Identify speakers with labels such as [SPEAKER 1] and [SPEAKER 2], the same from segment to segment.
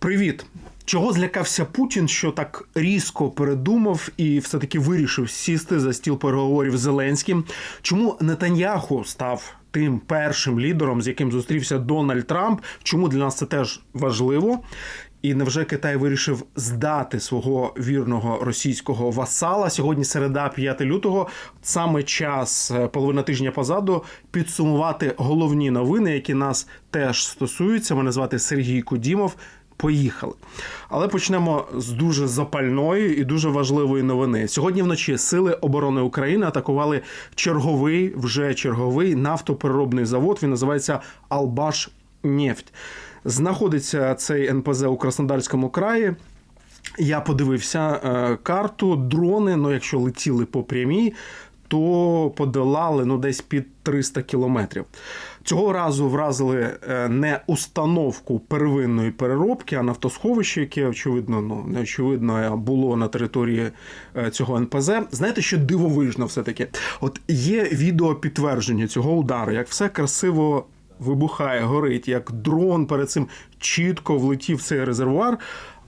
[SPEAKER 1] Привіт. Чого злякався Путін, що так різко передумав і все-таки вирішив сісти за стіл переговорів з Зеленським? Чому Нетаньяху став тим першим лідером, з яким зустрівся Дональд Трамп? Чому для нас це теж важливо? І невже Китай вирішив здати свого вірного російського васала? Сьогодні середа, 5 лютого, саме час е, половина тижня позаду підсумувати головні новини, які нас теж стосуються. Мене звати Сергій Кудімов. Поїхали. Але почнемо з дуже запальної і дуже важливої новини. Сьогодні вночі сили оборони України атакували черговий, вже черговий нафтопереробний завод. Він називається Албаш Нефть. Знаходиться цей НПЗ у Краснодарському краї. Я подивився е, карту. Дрони, ну якщо летіли по прямій, то подолали ну десь під 300 кілометрів. Цього разу вразили е, не установку первинної переробки, а нафтосховище, яке очевидно, ну не очевидно було на території е, цього НПЗ. Знаєте, що дивовижно, все таки, от є відео підтвердження цього удару, як все красиво. Вибухає, горить, як дрон перед цим чітко влетів в цей резервуар.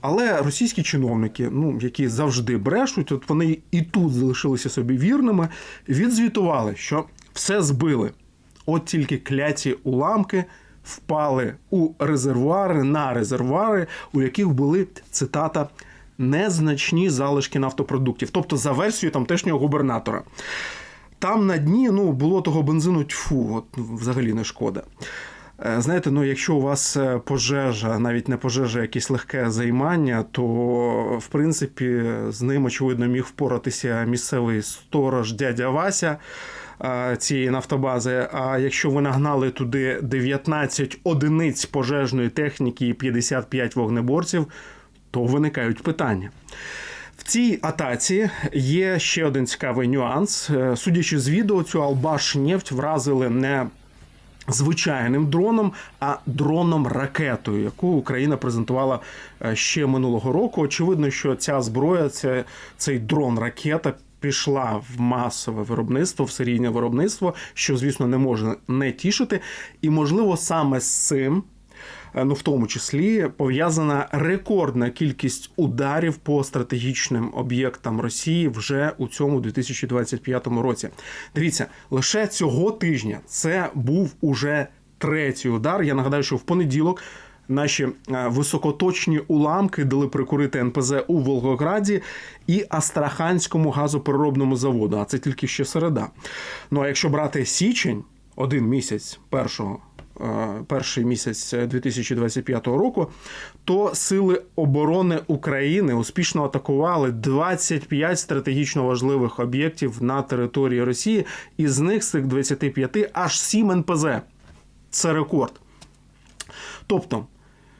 [SPEAKER 1] Але російські чиновники, ну які завжди брешуть, от вони і тут залишилися собі вірними, відзвітували, що все збили. От тільки кляті уламки впали у резервуари на резервуари, у яких були цитата. Незначні залишки нафтопродуктів, тобто за версією тамтешнього губернатора. Там на дні ну, було того бензину тьфу, от взагалі не шкода. Е, Знаєте, ну якщо у вас е, пожежа, навіть не пожежа, а якесь легке займання, то в принципі з ним очевидно міг впоратися місцевий сторож дядя Вася е, цієї нафтобази. А якщо ви нагнали туди 19 одиниць пожежної техніки і 55 вогнеборців, то виникають питання. В цій атаці є ще один цікавий нюанс. Судячи з відео, цю Албаш нефть вразили не звичайним дроном, а дроном ракетою, яку Україна презентувала е, ще минулого року. Очевидно, що ця зброя, це, цей дрон ракета. Пішла в масове виробництво, в серійне виробництво, що, звісно, не може не тішити. І, можливо, саме з цим, ну в тому числі, пов'язана рекордна кількість ударів по стратегічним об'єктам Росії вже у цьому 2025 році. Дивіться, лише цього тижня це був уже третій удар. Я нагадаю, що в понеділок. Наші е, високоточні уламки дали прикурити НПЗ у Волгограді і Астраханському газопереробному заводу. А це тільки ще середа. Ну а якщо брати січень, один місяць першого. Е, Перший місяць 2025 року, то сили оборони України успішно атакували 25 стратегічно важливих об'єктів на території Росії, і з них з цих 25 аж 7 НПЗ. Це рекорд. Тобто,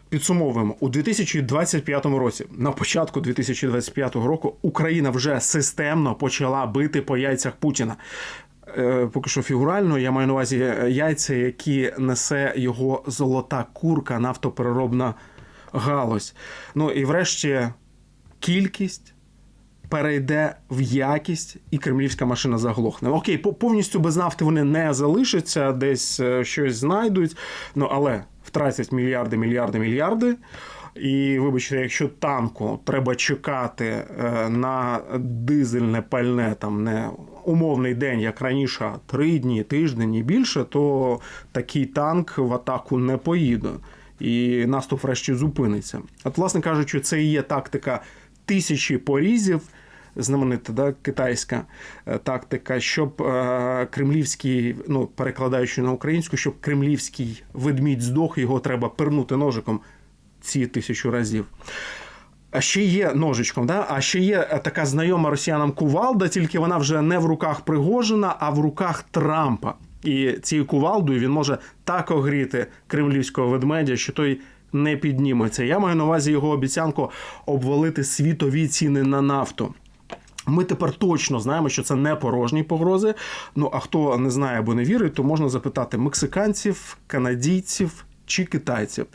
[SPEAKER 1] підсумовуємо, у 2025 році, на початку 2025 року, Україна вже системно почала бити по яйцях Путіна. Е, Поки що фігурально, я маю на увазі яйця, які несе його золота курка, нафтопереробна галузь. Ну і врешті кількість перейде в якість, і кремлівська машина заглохне. Окей, повністю без нафти вони не залишаться, десь е, щось знайдуть. Ну але втратять мільярди, мільярди, мільярди. І вибачте, якщо танку треба чекати е, на дизельне пальне, там не умовний день, як раніше, три дні, тиждень і більше, то такий танк в атаку не поїде. І наступ врешті зупиниться. От, власне кажучи, це і є тактика тисячі порізів, знаменита да, китайська е, тактика, щоб е, кремлівський, ну перекладаючи на українську, щоб кремлівський ведмідь здох, його треба пернути ножиком ці тисячу разів. А ще є ножичком, да? а ще є е, така знайома росіянам кувалда, тільки вона вже не в руках Пригожина, а в руках Трампа. І цією кувалдою він може так огріти кремлівського ведмедя, що той не підніметься. Я маю на увазі його обіцянку обвалити світові ціни на нафту. Ми тепер точно знаємо, що це не порожні погрози. Ну а хто не знає або не вірить, то можна запитати мексиканців, канадійців чи китайців.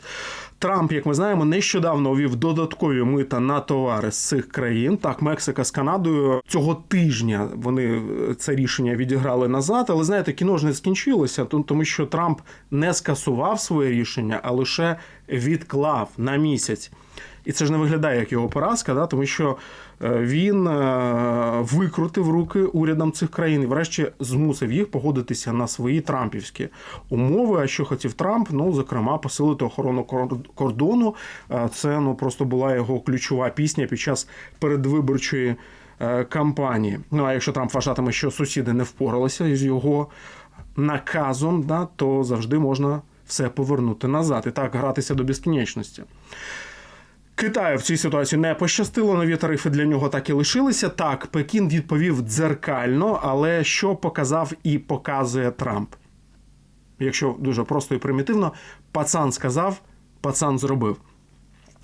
[SPEAKER 1] Трамп, як ми знаємо, нещодавно увів додаткові мита на товари з цих країн. Так, Мексика з Канадою цього тижня вони е, це рішення відіграли назад. Але знаєте, кіно ж не скінчилося, тому що Трамп не скасував своє рішення, а лише відклав на місяць. І це ж не виглядає як його поразка, да? тому що е, він е, викрутив руки урядам цих країн і, врешті, змусив їх погодитися на свої трампівські умови. А що хотів Трамп? Ну, зокрема, посилити охорону кордону. Е, це ну просто була його ключова пісня під час передвиборчої кампанії. Ну а якщо Трамп вважатиме, що сусіди не впоралися з його наказом, да, то завжди можна все повернути назад і так гратися до безкінечності. Китаю в цій ситуації не пощастило. Нові тарифи для нього так і лишилися. Так, Пекін відповів дзеркально, але що показав і показує Трамп? Якщо дуже просто і примітивно, пацан сказав, пацан зробив.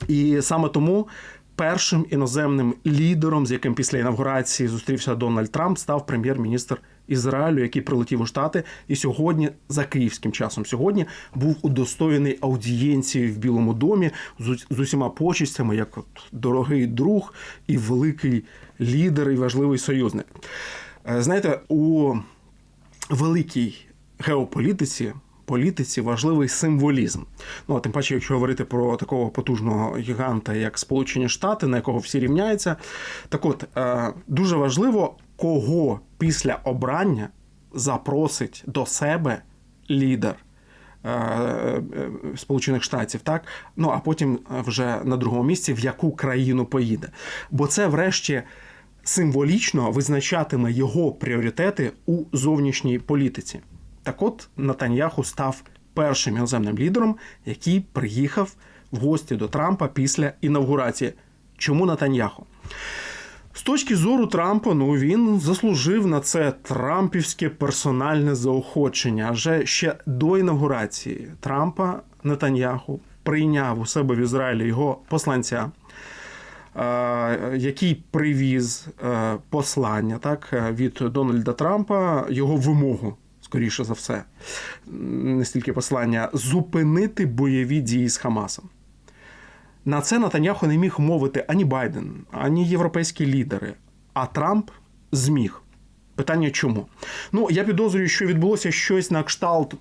[SPEAKER 1] І саме тому першим іноземним лідером, з яким після інавгурації зустрівся Дональд Трамп, став прем'єр-міністр Ізраїлю, який прилетів у Штати, і сьогодні, за київським часом, сьогодні був удостоєний аудієнції в Білому домі з усіма почистями, як от дорогий друг і великий лідер, і важливий союзник. Е, знаєте, у великій геополітиці. Політиці важливий символізм. Ну а тим паче, якщо говорити про такого потужного гіганта, як Сполучені Штати, на якого всі рівняються, так от е, дуже важливо кого після обрання запросить до себе лідер. Е, е, Сполучених Штатів, так ну а потім вже на другому місці в яку країну поїде. Бо це, врешті, символічно визначатиме його пріоритети у зовнішній політиці. Так, от Натаньяху став першим іноземним лідером, який приїхав в гості до Трампа після інавгурації. Чому Натаньяху? З точки зору Трампа, ну він заслужив на це трампівське персональне заохочення. Адже ще до інаугурації Трампа Нетаньяху прийняв у себе в Ізраїлі його посланця, який привіз е, послання так, від Дональда Трампа, його вимогу. Скоріше за все, не стільки послання зупинити бойові дії з Хамасом. На це Натаньяху не міг мовити ані Байден, ані європейські лідери. А Трамп зміг. Питання чому? Ну я підозрюю, що відбулося щось на кшталт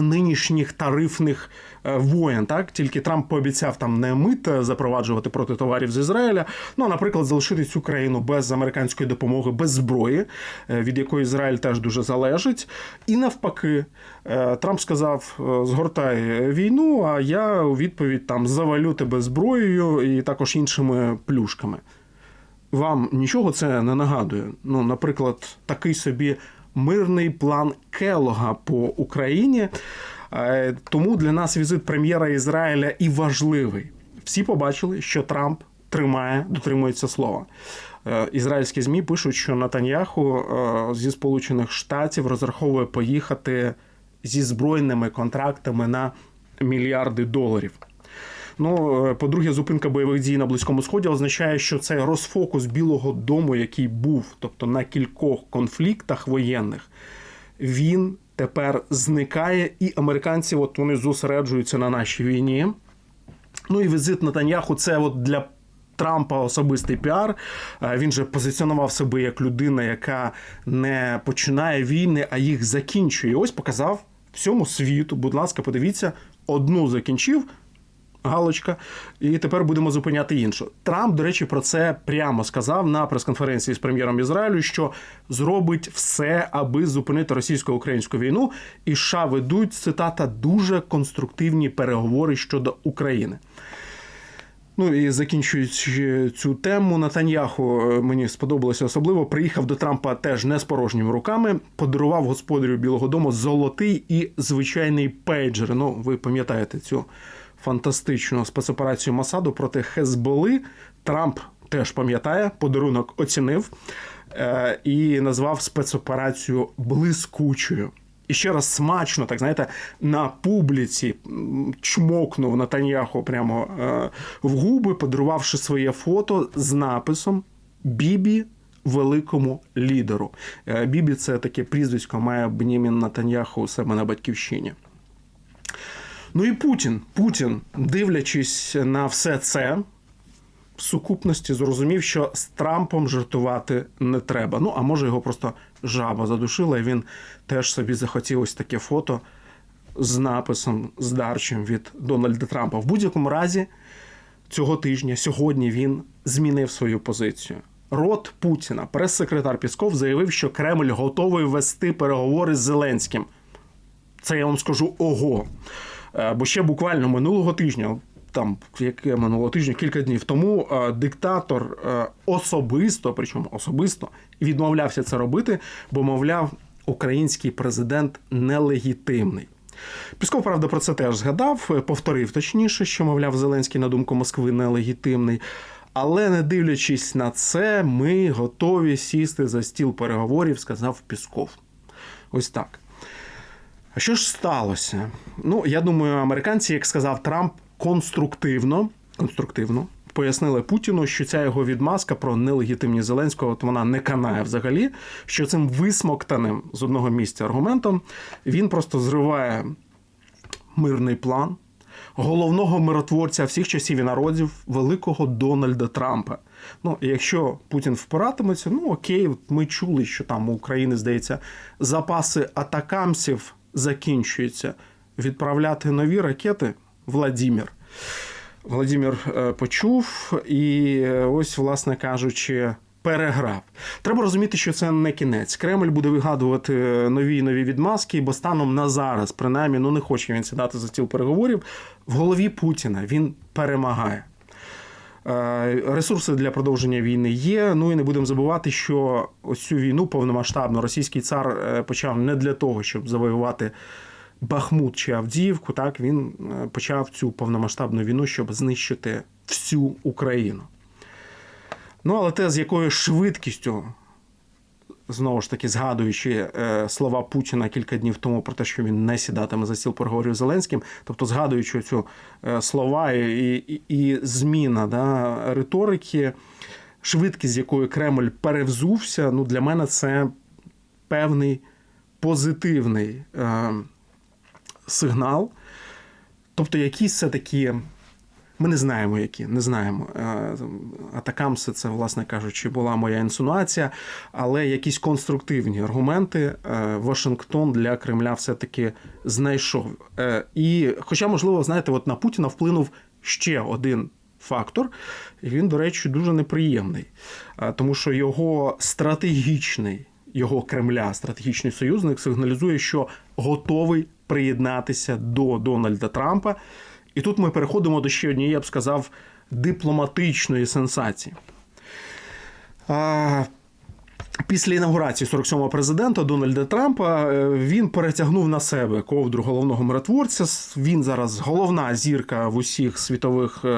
[SPEAKER 1] нинішніх тарифних е, воєн. Так тільки Трамп пообіцяв там не мит запроваджувати проти товарів з Ізраїля. Ну, наприклад, залишити цю країну без американської допомоги, без зброї, е, від якої Ізраїль теж дуже залежить. І навпаки, е, Трамп сказав: згортай війну, а я у відповідь там завалю тебе зброєю і також іншими плюшками. Вам нічого це не нагадує. Ну, наприклад, такий собі мирний план Келога по Україні. Е, тому для нас візит прем'єра Ізраїля і важливий. Всі побачили, що Трамп тримає, дотримується слова. Е, ізраїльські змі пишуть, що Натаньяху е, зі Сполучених Штатів розраховує поїхати зі збройними контрактами на мільярди доларів. Ну, е, по-друге, зупинка бойових дій на близькому сході означає, що цей розфокус Білого Дому, який був, тобто на кількох конфліктах воєнних, він тепер зникає, і американці от вони зосереджуються на нашій війні. Ну і візит Натаньяху це от для. Трампа особистий піар. Е, він же позиціонував себе як людина, яка не починає війни, а їх закінчує. Ось показав всьому світу. Будь ласка, подивіться, одну закінчив, галочка, і тепер будемо зупиняти іншу. Трамп, до речі, про це прямо сказав на прес-конференції з прем'єром Ізраїлю, що зробить все, аби зупинити російсько-українську війну. І США ведуть цитата дуже конструктивні переговори щодо України. Ну і закінчуючи цю тему, Натаньяху е, мені сподобалося особливо. Приїхав до Трампа теж не з порожніми руками, подарував господарю Білого Дому золотий і звичайний пейджер. Ну, ви пам'ятаєте цю фантастичну спецоперацію Масаду проти Хезболи. Трамп теж пам'ятає, подарунок оцінив е, і назвав спецоперацію блискучою. І ще раз смачно, так знаєте, на публіці чмокнув Натаньяху прямо е, в губи, подарувавши своє фото з написом Бібі великому лідеру. Е, Бібі це таке прізвисько має Бнімін Натаньяху у себе на батьківщині. Ну і Путін. Путін, дивлячись на все це, в сукупності зрозумів, що з Трампом жартувати не треба. Ну, а може, його просто жаба задушила, і він теж собі захотів ось таке фото з написом здарчим від Дональда Трампа. В будь-якому разі, цього тижня, сьогодні він змінив свою позицію. Рот Путіна, прес-секретар Пісков, заявив, що Кремль готовий вести переговори з Зеленським. Це я вам скажу ого. Е, Бо ще буквально минулого тижня, там яке минулого тижня, кілька днів тому, е, диктатор е, особисто, причому особисто, відмовлявся це робити, бо, мовляв, український президент нелегітимний. Пісков, правда, про це теж згадав, повторив точніше, що, мовляв, Зеленський на думку Москви нелегітимний. Але не дивлячись на це, ми готові сісти за стіл переговорів, сказав Пісков. Ось так. А що ж сталося? Ну, я думаю, американці, як сказав Трамп, конструктивно, конструктивно пояснили Путіну, що ця його відмазка про нелегітимність Зеленського, от вона не канає взагалі. Що цим висмоктаним з одного місця аргументом він просто зриває мирний план головного миротворця всіх часів і народів, великого Дональда Трампа. Ну, якщо Путін впиратиметься, ну окей, ми чули, що там у України, здається, запаси атакамсів закінчуються. Відправляти нові ракети Владімір. Владимир е, почув і е, ось, власне кажучи, переграв. Треба розуміти, що це не кінець. Кремль буде вигадувати нові і нові відмазки, бо станом на зараз, принаймні, ну не хоче він сідати за стіл переговорів. В голові Путіна він перемагає. Е, Ресурси для продовження війни є. Ну і не будемо забувати, що ось цю війну повномасштабно російський цар е, почав не для того, щоб завоювати Бахмут чи Авдіївку. Так він е, почав цю повномасштабну війну, щоб знищити всю Україну. Ну, але те, з якою швидкістю, знову ж таки, згадуючи е, слова Путіна кілька днів тому про те, що він не сідатиме за стіл переговорів з Зеленським, тобто згадуючи цю е, слова і, і, і зміна да, риторики, швидкість, з якою Кремль перевзувся, ну, для мене це певний позитивний е, сигнал. Тобто, якісь все такі. Ми не знаємо, які, не знаємо. Е, Атакамси, це, власне кажучи, була моя інсинуація, але якісь конструктивні аргументи е, Вашингтон для Кремля все-таки знайшов. Е, І, хоча, можливо, знаєте, от на Путіна вплинув ще один фактор, і він, до речі, дуже неприємний, тому що його стратегічний, його Кремля, стратегічний союзник, сигналізує, що готовий приєднатися до Дональда Трампа. І тут ми переходимо до ще однієї, я б сказав, дипломатичної сенсації. Після інаугурації 47-го президента Дональда Трампа е, він перетягнув на себе ковдру головного миротворця. Він зараз головна зірка в усіх світових е,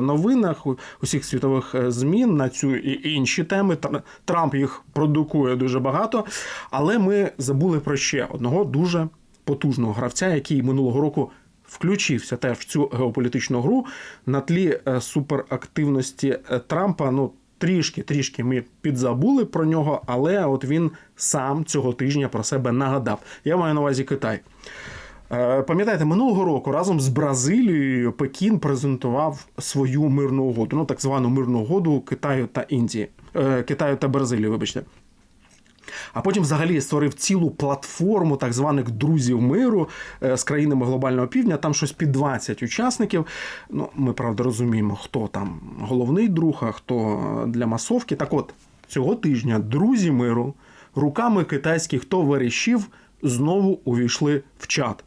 [SPEAKER 1] новинах, усіх світових е, змін на цю і інші теми. Трамп їх продукує дуже багато. Але ми забули про ще одного дуже потужного гравця, який минулого року включився теж в цю геополітичну гру на тлі е, суперактивності е, Трампа. Ну трішки, трішки ми підзабули про нього, але от він сам цього тижня про себе нагадав. Я маю на увазі Китай. Е, Пам'ятаєте, минулого року разом з Бразилією Пекін презентував свою мирну угоду, ну так звану мирну угоду Китаю та Індії, Китаю та Бразилії, вибачте. А потім взагалі створив цілу платформу так званих друзів миру е, з країнами глобального півдня. Там щось під 20 учасників. Ну, ми правда розуміємо, хто там головний друг, а хто для масовки. Так от цього тижня друзі миру руками китайських товаришів знову увійшли в чат.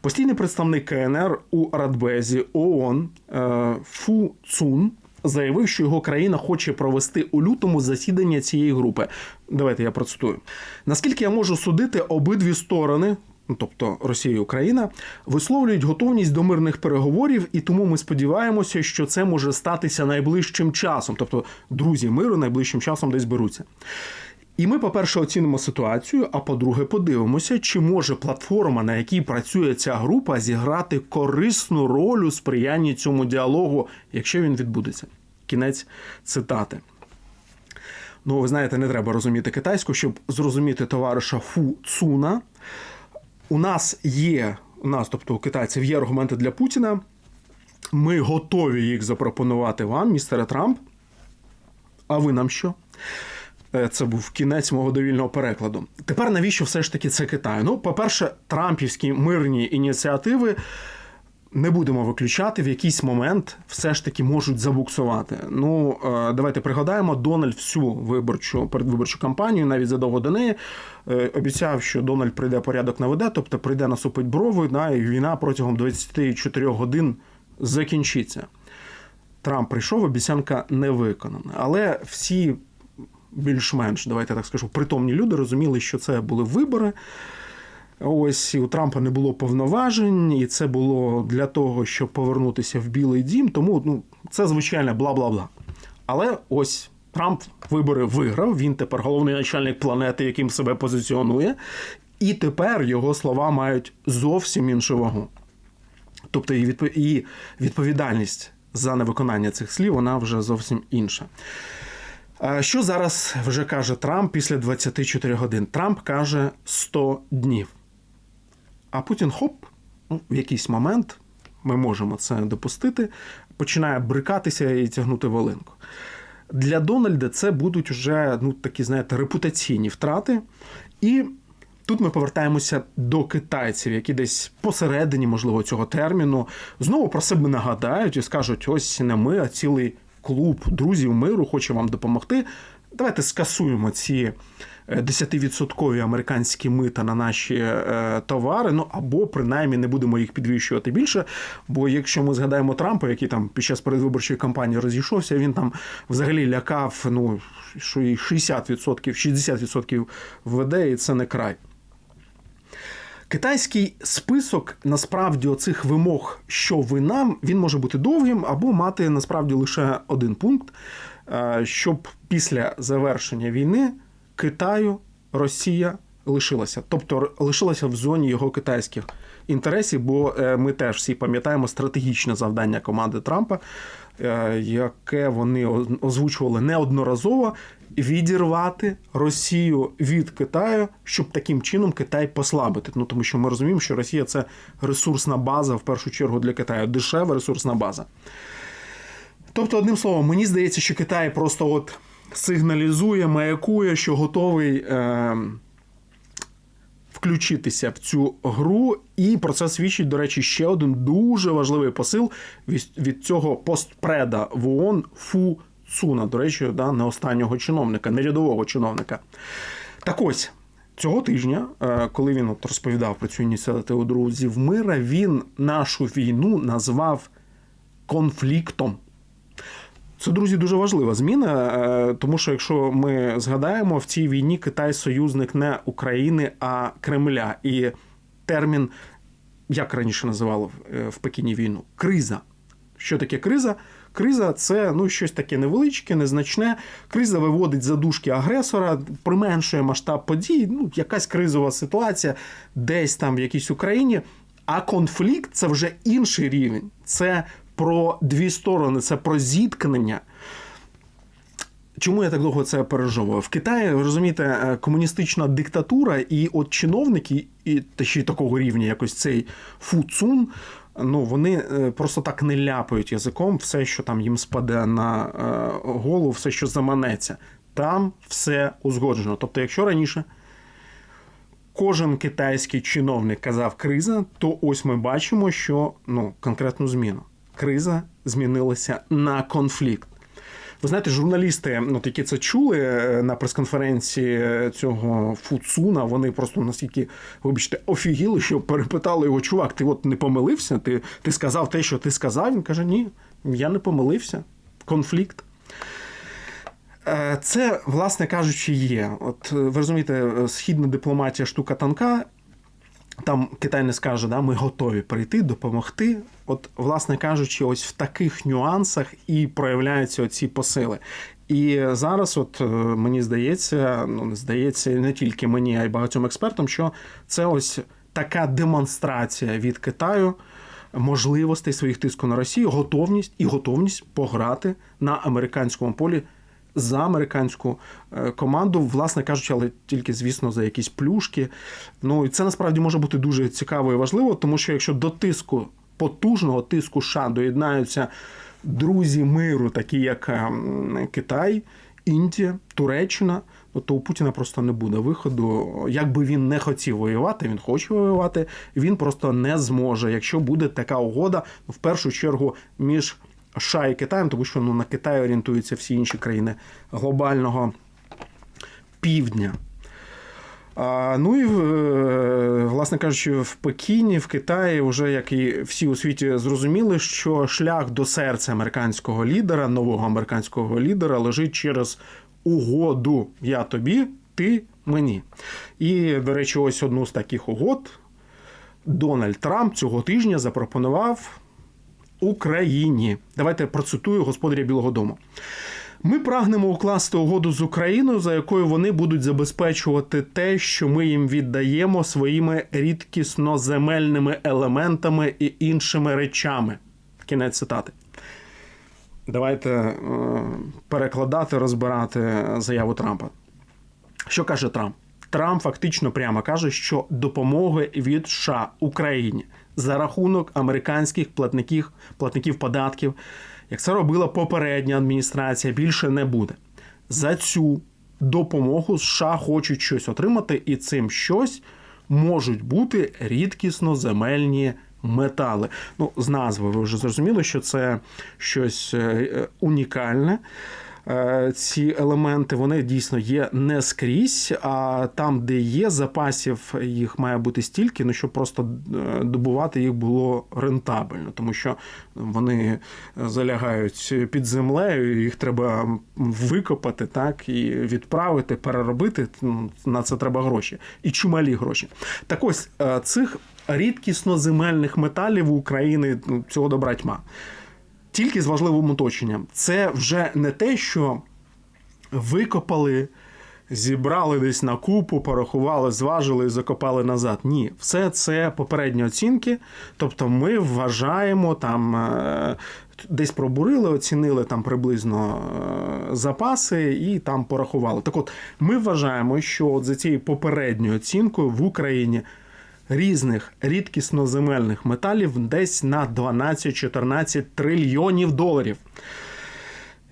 [SPEAKER 1] Постійний представник КНР у Радбезі ООН е, Фу Цун заявив, що його країна хоче провести у лютому засідання цієї групи. Давайте я процитую. Наскільки я можу судити, обидві сторони. ну, Тобто Росія і Україна висловлюють готовність до мирних переговорів, і тому ми сподіваємося, що це може статися найближчим часом. Тобто, друзі миру найближчим часом десь беруться. І ми, по-перше, оцінимо ситуацію, а по-друге, подивимося, чи може платформа, на якій працює ця група, зіграти корисну роль у сприянні цьому діалогу, якщо він відбудеться. Кінець цитати. Ну, ви знаєте, не треба розуміти китайську, щоб зрозуміти товариша Фу Цуна. У нас є у нас, тобто у китайців, є аргументи для Путіна. Ми готові їх запропонувати вам, містере Трамп. А ви нам що? Е, Це був кінець мого довільного перекладу. Тепер навіщо все ж таки це Китай? Ну, по-перше, трампівські мирні ініціативи не будемо виключати, в якийсь момент все ж таки можуть забуксувати. Ну, е, давайте пригадаємо, Дональд всю виборчу передвиборчу кампанію, навіть задовго до неї, е, обіцяв, що Дональд прийде порядок наведе, тобто прийде насупить брови, да, і війна протягом 24 годин закінчиться. Трамп прийшов, обіцянка не виконана. Але всі більш-менш, давайте так скажу, притомні люди розуміли, що це були вибори. Ось і у Трампа не було повноважень, і це було для того, щоб повернутися в Білий Дім. Тому ну, це звичайно бла-бла-бла. Але ось Трамп вибори виграв. Він тепер головний начальник планети, яким себе позиціонує. І тепер його слова мають зовсім іншу вагу. Тобто і відповідальність за невиконання цих слів вона вже зовсім інша. Що зараз вже каже Трамп після 24 годин? Трамп каже 100 днів. А Путін хоп, ну, в якийсь момент ми можемо це допустити, починає брикатися і тягнути волинку. Для Дональда це будуть вже ну, такі, знаєте, репутаційні втрати. І тут ми повертаємося до китайців, які десь посередині, можливо, цього терміну знову про себе нагадають і скажуть: ось не ми, а цілий клуб друзів миру хоче вам допомогти. Давайте скасуємо ці е, 10% американські мита на наші е, товари. Ну або принаймні не будемо їх підвищувати більше. Бо якщо ми згадаємо Трампа, який там під час передвиборчої кампанії розійшовся, він там взагалі лякав, ну що і 60%, 60% введе, і це не край. Китайський список насправді оцих вимог, що ви нам, він може бути довгим або мати насправді лише один пункт, е, щоб після завершення війни Китаю Росія лишилася, тобто лишилася в зоні його китайських інтересів, бо е, ми теж всі пам'ятаємо стратегічне завдання команди Трампа, е, яке вони озвучували неодноразово. Відірвати Росію від Китаю, щоб таким чином Китай послабити. Ну тому що ми розуміємо, що Росія це ресурсна база в першу чергу для Китаю, дешева ресурсна база. Тобто, одним словом, мені здається, що Китай просто от сигналізує, маякує, що готовий е, включитися в цю гру. І про це свідчить, до речі, ще один дуже важливий посил від, від цього постпреда в ООН Фу Цуна. До речі, да, не останнього чиновника, не рядового чиновника. Так ось. Цього тижня, е, коли він от розповідав про цю ініціативу друзів мира, він нашу війну назвав конфліктом. Це, друзі, дуже важлива зміна, е, тому що якщо ми згадаємо, в цій війні Китай союзник не України, а Кремля. І термін, як раніше називали е, в Пекіні війну, криза. Що таке криза? Криза це ну, щось таке невеличке, незначне. Криза виводить за дужки агресора, применшує масштаб подій, ну, якась кризова ситуація десь там в якійсь Україні. А конфлікт це вже інший рівень. Це про дві сторони, це про зіткнення. Чому я так довго це пережовував? В Китаї, розумієте, е, комуністична диктатура, і от чиновники, і та ще й такого рівня, якось цей Фу-Цун, ну вони е, просто так не ляпають язиком все, що там їм спаде на е, голову, все, що заманеться. Там все узгоджено. Тобто, якщо раніше кожен китайський чиновник казав криза, то ось ми бачимо, що ну, конкретну зміну. Криза змінилася на конфлікт. Ви знаєте, журналісти, ну, які це чули е, на прес-конференції цього Фуцуна, вони просто настільки, вибачте, офігіли, що перепитали його, чувак, ти от не помилився? Ти, ти сказав те, що ти сказав? Він каже, ні, я не помилився. Конфлікт. Е, Це, власне кажучи, є. От е, ви розумієте, е, східна дипломатія штука тонка. Там Китай не скаже, да, ми готові прийти, допомогти. От, власне кажучи, ось в таких нюансах і проявляються ці посили. І зараз, от е, мені здається, ну здається, не тільки мені, а й багатьом експертам, що це ось така демонстрація від Китаю можливостей своїх тиску на Росію, готовність і готовність пограти на американському полі за американську е, команду, власне кажучи, але тільки, звісно, за якісь плюшки. Ну і це насправді може бути дуже цікаво і важливо, тому що якщо до тиску потужного тиску США доєднаються друзі миру, такі як ем, Китай, Індія, Туреччина. ну, То у Путіна просто не буде виходу. Як би він не хотів воювати, він хоче воювати, він просто не зможе, якщо буде така угода, в першу чергу між США і Китаєм, тому що ну, на Китай орієнтуються всі інші країни глобального півдня. А, Ну і е, власне кажучи, в Пекіні, в Китаї, вже як і всі у світі зрозуміли, що шлях до серця американського лідера, нового американського лідера, лежить через угоду Я тобі, ти мені. І, до речі, ось одну з таких угод Дональд Трамп цього тижня запропонував Україні. Давайте процитую господаря Білого Дому. Ми прагнемо укласти угоду з Україною, за якою вони будуть забезпечувати те, що ми їм віддаємо своїми рідкісноземельними елементами і іншими речами. Кінець цитати. Давайте е, перекладати, розбирати заяву Трампа. Що каже Трамп? Трамп фактично прямо каже, що допомоги від США Україні за рахунок американських платників, платників податків як це робила попередня адміністрація, більше не буде. За цю допомогу США хочуть щось отримати, і цим щось можуть бути рідкісно земельні метали. Ну, з назви ви вже зрозуміли, що це щось е, унікальне. Е, ці елементи вони дійсно є не скрізь, а там, де є запасів, їх має бути стільки, ну щоб просто е, добувати їх було рентабельно, тому що вони залягають під землею, їх треба викопати, так і відправити, переробити. Ну, на це треба гроші і чималі гроші. Так ось е, цих рідкісно земельних металів в Україні ну, цього добра тьма тільки з важливим уточненням. Це вже не те, що викопали, зібрали десь на купу, порахували, зважили і закопали назад. Ні, все це попередні оцінки. Тобто ми вважаємо там. Е, десь пробурили, оцінили там приблизно е, запаси і там порахували. Так от ми вважаємо, що от за цією попередньою оцінкою в Україні різних рідкісноземельних металів десь на 12-14 трильйонів доларів.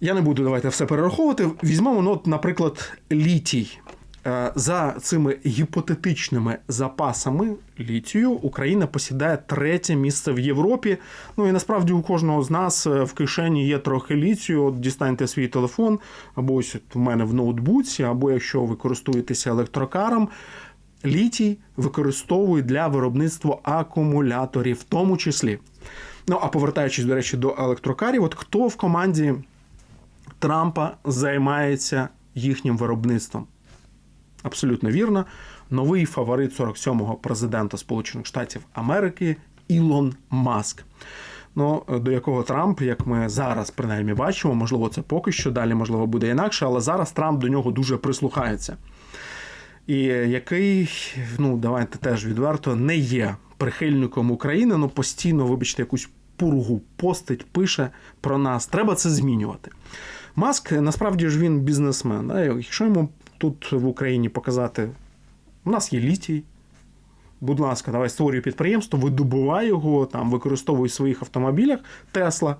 [SPEAKER 1] Я не буду давайте все перераховувати. Візьмемо, ну, наприклад, літій. Е, за цими гіпотетичними запасами літію Україна посідає третє місце в Європі. Ну і насправді у кожного з нас е, в кишені є трохи літію. От Дістаньте свій телефон, або ось у мене в ноутбуці, або якщо ви користуєтеся електрокаром літій використовують для виробництва акумуляторів, в тому числі. Ну, а повертаючись, до речі, до електрокарів, от хто в команді Трампа займається їхнім виробництвом? Абсолютно вірно. Новий фаворит 47-го президента Сполучених Штатів Америки Ілон Маск. Ну, до якого Трамп, як ми зараз принаймні бачимо, можливо, це поки що далі, можливо, буде інакше, але зараз Трамп до нього дуже прислухається і який, ну давайте теж відверто, не є прихильником України, ну постійно, вибачте, якусь пургу постить, пише про нас. Треба це змінювати. Маск насправді ж він бізнесмен. Да? Якщо йому тут в Україні показати, у нас є літій. Будь ласка, давай створюй підприємство, видобувай його, там використовуй в своїх автомобілях Тесла.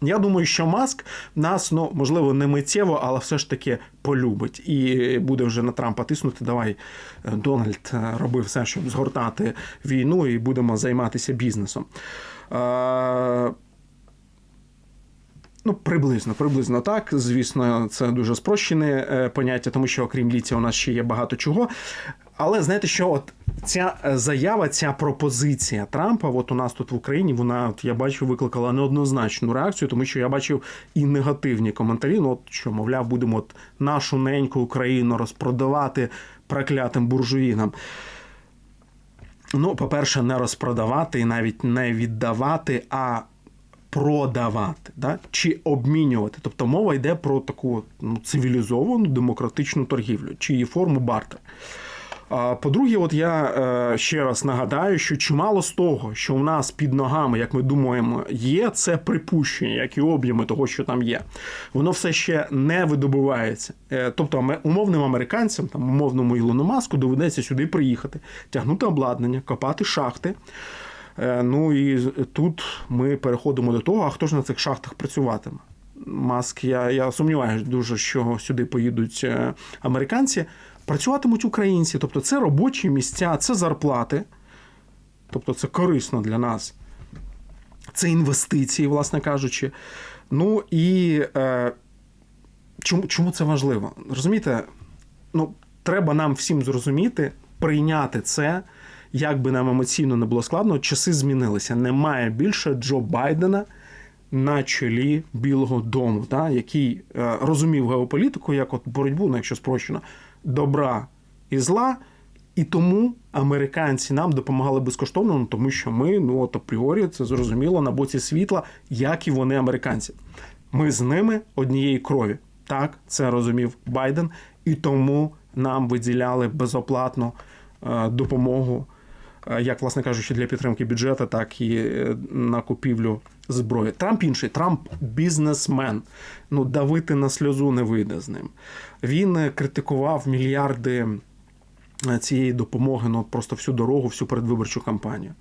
[SPEAKER 1] Я думаю, що Маск нас, ну можливо, не миттєво, але все ж таки полюбить і буде вже на Трампа тиснути. Давай е, Дональд е, робив все, щоб згортати війну, і будемо займатися бізнесом. Ну, приблизно, приблизно так. Звісно, це дуже спрощене е, поняття, тому що окрім ліція у нас ще є багато чого. Але знаєте, що от ця е, заява, ця пропозиція Трампа, от у нас тут в Україні, вона я бачу, викликала неоднозначну реакцію, тому що я бачив і негативні коментарі. Ну, от що, мовляв, будемо от нашу неньку Україну розпродавати проклятим буржуїнам. Ну, по-перше, не розпродавати і навіть не віддавати, а продавати да? чи обмінювати. Тобто мова йде про таку ну, цивілізовану демократичну торгівлю, чи її форму бартер. По-друге, от я е, ще раз нагадаю, що чимало з того, що у нас під ногами, як ми думаємо, є, це припущення, як і об'єми того, що там є. Воно все ще не видобувається. Е, тобто, умовним американцям, там умовному Ілону Маску, доведеться сюди приїхати, тягнути обладнання, копати шахти. Е, Ну і тут ми переходимо до того, а хто ж на цих шахтах працюватиме? Маск, я, я сумніваюся дуже, що сюди поїдуть американці. Працюватимуть українці, тобто це робочі місця, це зарплати, тобто це корисно для нас. Це інвестиції, власне кажучи. Ну і е, чому, чому це важливо? Розумієте, ну, треба нам всім зрозуміти, прийняти це, як би нам емоційно не було складно, часи змінилися. Немає більше Джо Байдена на чолі Білого Дому, та, який е, розумів геополітику як от боротьбу, ну, якщо спрощено, добра і зла. І тому американці нам допомагали безкоштовно, ну, тому що ми, ну от апріорі, це зрозуміло, на боці світла, як і вони американці. Ми з ними однієї крові. Так, це розумів Байден, і тому нам виділяли безоплатну е, допомогу, е, як, власне кажучи, для підтримки бюджету, так і е, на купівлю зброї. Трамп інший, Трамп бізнесмен. Ну, давити на сльозу не вийде з ним. Він е, критикував мільярди е, цієї допомоги ну, просто всю дорогу, всю передвиборчу кампанію.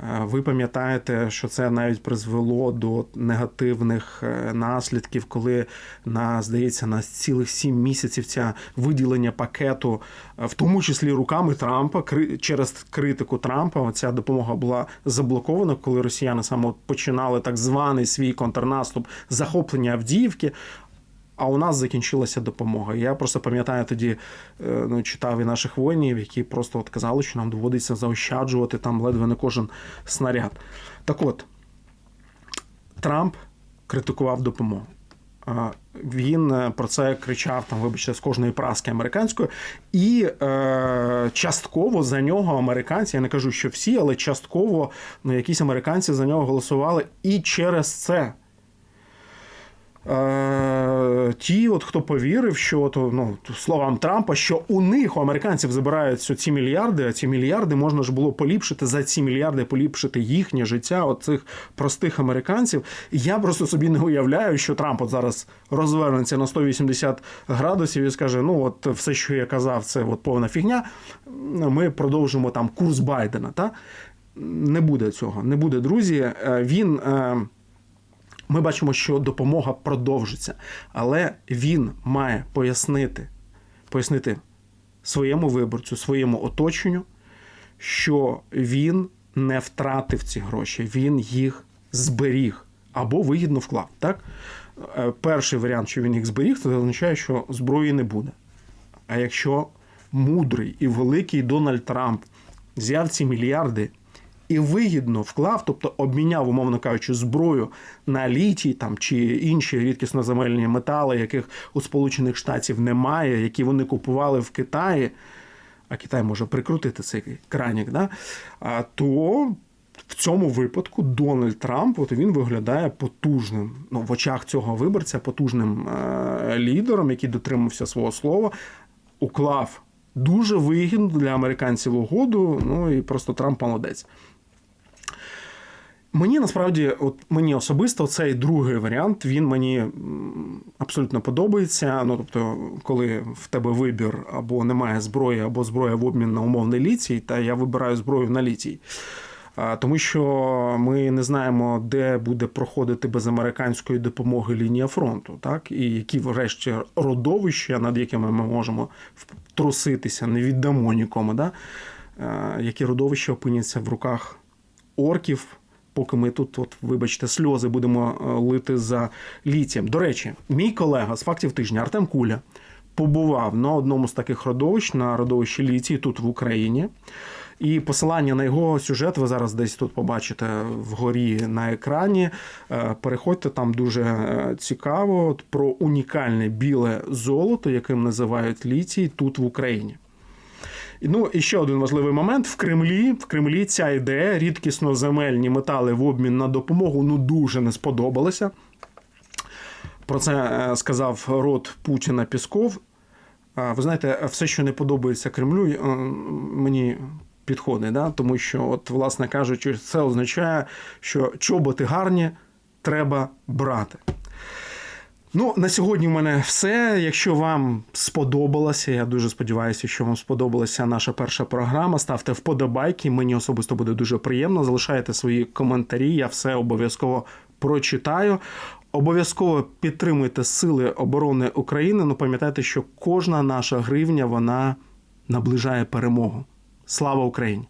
[SPEAKER 1] Е, Ви пам'ятаєте, що це навіть призвело до негативних е, наслідків, коли на здається на цілих сім місяців ця виділення пакету, е, в тому числі руками Трампа, через критику Трампа, ця допомога була заблокована, коли росіяни саме починали так званий свій контрнаступ захоплення Авдіївки. А у нас закінчилася допомога. Я просто пам'ятаю тоді, е, ну, читав і наших воїнів, які просто от казали, що нам доводиться заощаджувати там ледве не кожен снаряд. Так от, Трамп критикував допомогу. Він е, про це кричав там, вибачте, з кожної праски американської, і е, частково за нього американці, я не кажу, що всі, але частково ну, якісь американці за нього голосували і через це. Е, ті, от хто повірив, що то ну словам Трампа, що у них у американців забираються ці мільярди, а ці мільярди можна ж було поліпшити за ці мільярди, поліпшити їхнє життя, оцих простих американців. Я просто собі не уявляю, що Трамп от зараз розвернеться на 180 градусів і скаже: ну от все, що я казав, це от повна фігня. Ми продовжимо там курс Байдена. Та не буде цього, не буде, друзі. Е, Він. Ми бачимо, що допомога продовжиться, але він має пояснити, пояснити своєму виборцю, своєму оточенню, що він не втратив ці гроші, він їх зберіг або вигідно вклав. Так? Е, Перший варіант, що він їх зберіг, це означає, що зброї не буде. А якщо мудрий і великий Дональд Трамп взяв ці мільярди і вигідно вклав, тобто обміняв, умовно кажучи, зброю на літій там чи інші рідкісноземельні метали, яких у Сполучених Штатів немає, які вони купували в Китаї, а Китай може прикрутити цей кранік, да? а, то в цьому випадку Дональд Трамп от він виглядає потужним ну, в очах цього виборця, потужним е- лідером, який дотримався свого слова, уклав дуже вигідну для американців угоду. Ну і просто Трамп молодець. Мені насправді, от мені особисто цей другий варіант, він мені абсолютно подобається. Ну тобто, коли в тебе вибір або немає зброї, або зброя в обмін на умовний літій, та я вибираю зброю на літій. А, Тому що ми не знаємо, де буде проходити без американської допомоги лінія фронту, так і які врешті родовища, над якими ми можемо труситися, не віддамо нікому, да? Які родовища опиняться в руках орків. Поки ми тут, от, вибачте, сльози будемо е, лити за літієм. До речі, мій колега з фактів тижня Артем Куля побував на одному з таких родовищ на родовищі літії тут в Україні. І посилання на його сюжет ви зараз десь тут побачите вгорі на екрані. Е, Переходьте там дуже е, цікаво про унікальне біле золото, яким називають літій тут в Україні. Ну і ще один важливий момент: в Кремлі в Кремлі ця ідея рідкісно земельні метали в обмін на допомогу ну дуже не сподобалася. Про це е, сказав рот Путіна Пісков. Ви знаєте, все, що не подобається Кремлю, е, мені підходить, да? тому що, от, власне кажучи, це означає, що чоботи гарні треба брати. Ну, на сьогодні в мене все. Якщо вам сподобалося, я дуже сподіваюся, що вам сподобалася наша перша програма. Ставте вподобайки. Мені особисто буде дуже приємно. Залишайте свої коментарі. Я все обов'язково прочитаю. Обов'язково підтримуйте Сили оборони України. Ну, пам'ятайте, що кожна наша гривня вона наближає перемогу. Слава Україні!